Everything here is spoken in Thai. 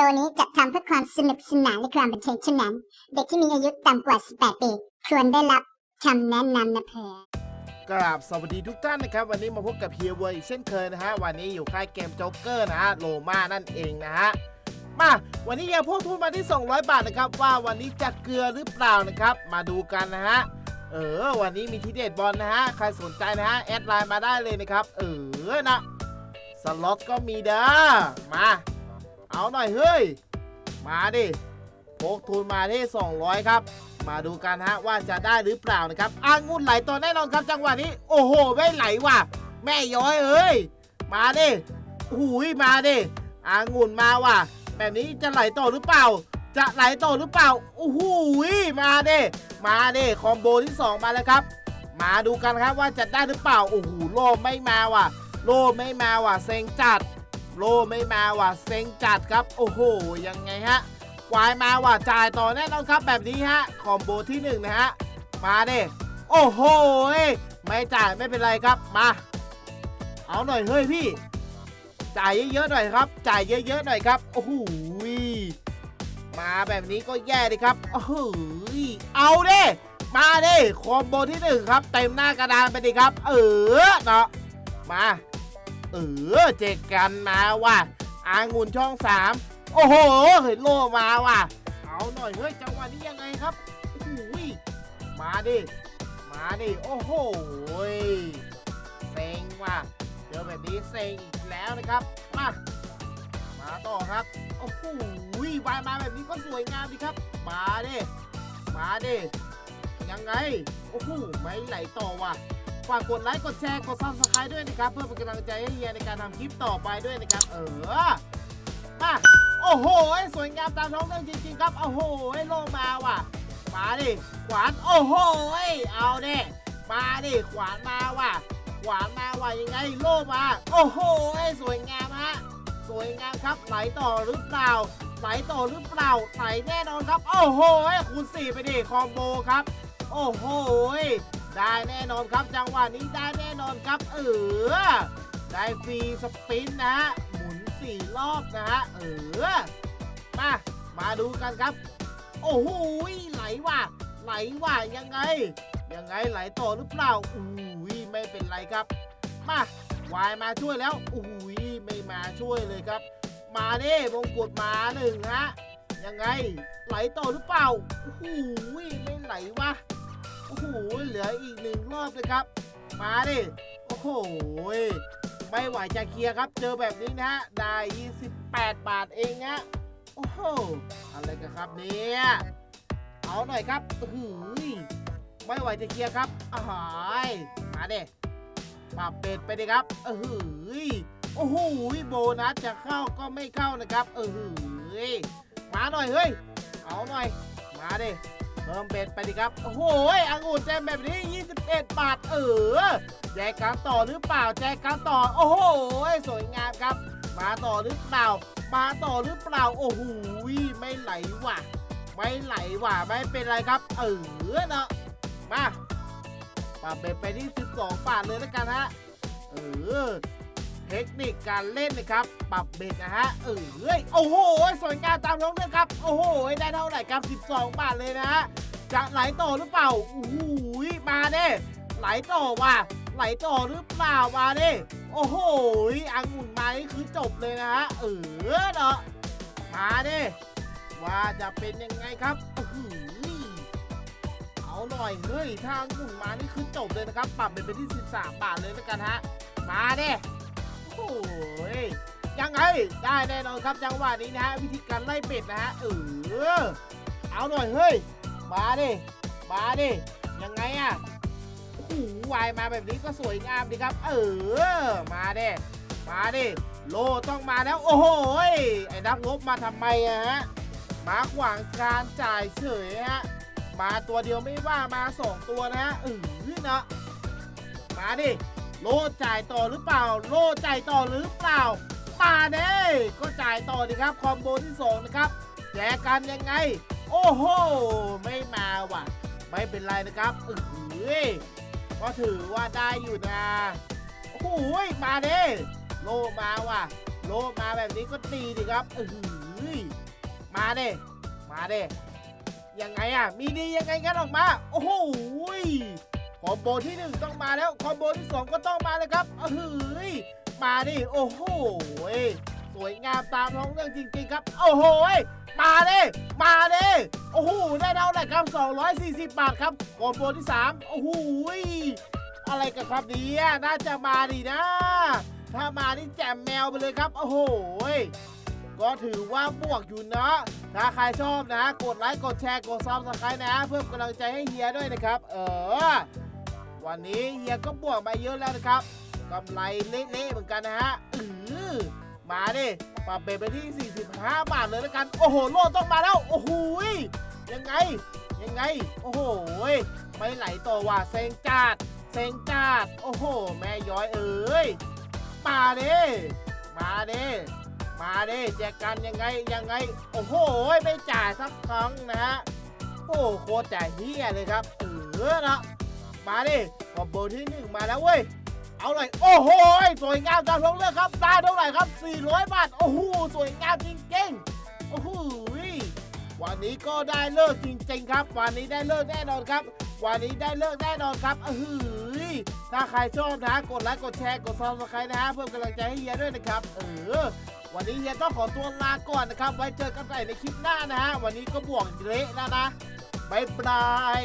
ดีโอนี้จัดทำเพื่อความสนุกสนานและความบันเทิงเท่านั้น เด็กที่มีอายุต่ำกว่า 18 ปีควรได้รับคำแนะนำนะเพอกราบสวัสดีทุกท่านนะครับ วันนี้มาพบกับเฮียเวอร์อีกเช่นเคยนะฮะ วันนี้อยู่ค่ายเกมโจ๊กเกอร์นะฮะ โลมานั่นเองนะฮะ มาวันนี้เฮียพวกทุนมาที่ 200 บาทนะครับ ว่าวันนี้จะเกลือหรือเปล่านะครับ มาดูกันนะฮะ เออ วันนี้มีทีเด็ดบอลนะฮะ ใครสนใจนะฮะ แอดไลน์มาได้เลยนะครับ เออนะ สล็อตก็มีเด้อ มา เอาหน่อยเฮ้ย มาดิพกทุนมาที่ 200 ครับ มาดูกันฮะว่าจะได้หรือเปล่านะครับอ่างุ่นไหลตัวแน่นอนครับจังหวะนี้ โอ้โห ไม่ไหลว่ะ แม่ย้อยเอ้ย มาดิหูยมาดิอ่างุ่นมาว่ะ แบบนี้จะไหลต่อหรือเปล่า จะไหลต่อหรือเปล่าโอ้โหยมาดิมาดิคอมโบที่ 2 มาแล้วครับ มาดูกันครับว่าจะได้หรือเปล่า โอ้โหโลไม่มาว่ะ โลไม่มาว่ะเซ็งจัด โลไม่มาว่ะเซ็งจัดครับ โอ้โห ยังไงฮะวายมาว่ะจ่ายต่อแน่นอนครับแบบนี้ฮะ คอมโบที่หนึ่งนะฮะ มาเด้โอ้โห ไม่จ่ายไม่เป็นไรครับ มา เอาหน่อยเฮ้ยพี่ จ่ายเยอะๆหน่อยครับ จ่ายเยอะๆหน่อยครับ โอ้โห มาแบบนี้ก็แย่ดิครับ โอ้โห เอาเด้มาเด้คอมโบที่หนึ่งครับ เต็มหน้ากระดานไปดิครับ เออเนาะ มา เออเจอกันมาว่ะอางุ่นช่องสามโอ้โหเห็นโลมาว่ะ เอาหน่อยเฮ้ยจังหวะนี้ยังไงครับโอ้ยมาดิ มาดิ โอ้โหเซ็งว่ะเจอแบบนี้เซ็งอีกแล้วนะครับมามาต่อครับ โอ้โหยวายมาแบบนี้ก็สวยงามดีครับ มาดิ มาดิ ยังไง โอ้โหไม่ไหลต่อว่ะ ฝากกดไลค์กดแชร์กดซับสไครต์ด้วยนะครับ เพื่อเป็นกำลังใจให้เฮียในการทำคลิปต่อไปด้วยนะครับ เออมาโอ้โหสวยงามตามท้องเรื่องจริงๆครับโอ้โหโลมาว่ะมาดิขวานโอ้โหเอาเด้มาดิขวานมาว่ะขวานมาว่ะยังไงโลมาโอ้โหสวยงามฮะสวยงามครับไหลต่อหรือเปล่าไหลต่อหรือเปล่าไหลแน่นอนครับ โอ้โหคูณสี่ไปดิคอมโบครับ โอ้โห ได้แน่นอนครับจังหวะนี้ได้แน่นอนครับเออได้ฟรีสปินนะฮะหมุนสี่รอบนะฮะเออมามาดูกันครับ โอ้โหไหลว่ะไหลว่ะยังไง ยังไงไหลต่อหรือเปล่าอุ้ยไม่เป็นไรครับ มาวายมาช่วยแล้วอุ้ยไม่มาช่วยเลยครับ มาเด้มงกุฎมาหนึ่งฮะยังไงไหลต่อหรือเปล่าโอ้โหไม่ไหลว่ะ โอ้โห เหลืออีกหนึ่งรอบเลยครับ มาดิ โอ้โห ไม่ไหวจะเคลียร์ครับ เจอแบบนี้นะฮะ ได้ 28 บาทเองฮะโอ้โห อะไรกันครับเนี่ย เอาหน่อยครับหือไม่ไหวจะเคลียร์ครับอ้าวหายมาดิปรับเป็ดไปดิครับเออหือโอ้โห โบนัสจะเข้าก็ไม่เข้านะครับ เออหือมาหน่อยเฮ้ย เอาหน่อย มาดิ พิ่มเบ็ดไปดิครับ โอ้โหองุ่นแจมแบบนี้ 21 บาท เออ แจกการต่อหรือเปล่า แจกการต่อ โอ้โห สวยงามครับ มาต่อหรือเปล่า มาต่อหรือเปล่า โอ้โห ไม่ไหลว่ะ ไม่ไหลว่ะ ไม่เป็นไรครับ เออเนาะ มาปรับเบ็ดไปที่ 12 บาทเลยแล้วกันฮะ เออ เทคนิคการเล่นนะครับ ปรับเบ็ดนะฮะ เออโอ้โห สวยงามตามน้องด้วยครับ โอ้โห ได้เท่าไหร่ครับ 12 บาทเลยนะฮะ จะไหลต่อหรือเปล่าโอ้โหมาเด้ไหลต่อว่ะไหลต่อหรือเปล่ามาเด้โอ้โหอังุ่นมานี่คือจบเลยนะฮะเออเนาะมาเด้ว่าจะเป็นยังไงครับอือเอาหน่อยเฮ้ยถ้าอังุ่นมานี่คือจบเลยนะครับ ปรับเป็นที่ 13 บาทเลยแล้วกันฮะ มาเด้โอ้ยยังไงได้แน่นอนครับจังหวะนี้นะฮะวิธีการไล่เป็ดนะฮะเออเอาหน่อยเฮ้ย มาดิ มาดิ ยังไงอะโอ้โหวายมาแบบนี้ก็สวยงามดีครับ เออ มาดิ มาดิ โลต้องมาแล้ว โอ้โห ไอ้นักลบมาทำไมอะฮะ มาขวางการจ่ายเฉยฮะ มาตัวเดียวไม่ว่ามาสองตัวนะฮะเออเนาะ มาดิ โลจ่ายต่อหรือเปล่า โลจ่ายต่อหรือเปล่ามาเด้ก็จ่ายต่อดีครับ คอมโบที่สองนะครับ แจกกันยังไง โอ้โห ไม่มาว่ะ ไม่เป็นไรนะครับเออก็ถือว่าได้อยู่นะ โอ้โหมาเด้โลมาว่ะ โลมาแบบนี้ก็ดีดีครับเออยมาเด้มาเด้ยังไงอะ มีดียังไงกันออกมา โอ้โหคอมโบที่หนึ่งต้องมาแล้ว คอมโบที่สองก็ต้องมาเลยครับเอ้ย มาดิ โอ้โห สวยงามตามท้องเรื่องจริงๆครับ โอ้โหมาเด้มาเด้โอ้โหได้เท่าไหร่ครับ 240 บาทครับคอมโบที่สามโอ้โหอะไรกันครับเนี่ยน่าจะมาดีนะ ถ้ามานี่แจมแมวไปเลยครับ โอ้โหก็ถือว่าบวกอยู่นะถ้าใครชอบนะ กดไลค์ กดแชร์ กดซับสไครต์นะ เพิ่มกำลังใจให้เฮียด้วยนะครับ เออ วันนี้เฮียก็บวกมาเยอะแล้วนะครับกำไรเละๆเหมือนกันนะฮะอือ มาดิปรับเบรไปที่ 45 บาทเลยแล้วกัน โอ้โห โลดต้องมาแล้ว โอ้โหยยังไง ยังไง โอ้โห ไม่ไหลต่อว่ะเซงจัดเซงจัดโอ้โห แม่ย้อยเอ้ย มาเด้มาเด้มาเด้แจกกันยังไง ยังไง โอ้โห ไม่จ่ายสักครั้งนะฮะ โอ้โคตรจ่ายเฮียเลยครับ เออนะมาดิคอมโบที่หนึ่งมาแล้วเว้ย เอาหน่อยโอ้โหสวยงามตามท้องเรื่องครับได้เท่าไหร่ครับ 400 บาท โอ้โหสวยงามจริงๆโอ้โหวันนี้ก็ได้เลิกจริง ๆ ครับ วันนี้ได้เลิกแน่นอนครับ วันนี้ได้เลิกแน่นอนครับเออถ้าใครชอบนะกดไลค์กดแชร์กดซับสไครต์นะฮะเพิ่มกำลังใจให้เฮียด้วยนะครับ เออวันนี้เฮียต้องขอตัวลาก่อนนะครับ ไว้เจอกันใหม่ในคลิปหน้านะฮะวันนี้ก็บวกเละแล้วนะบายบาย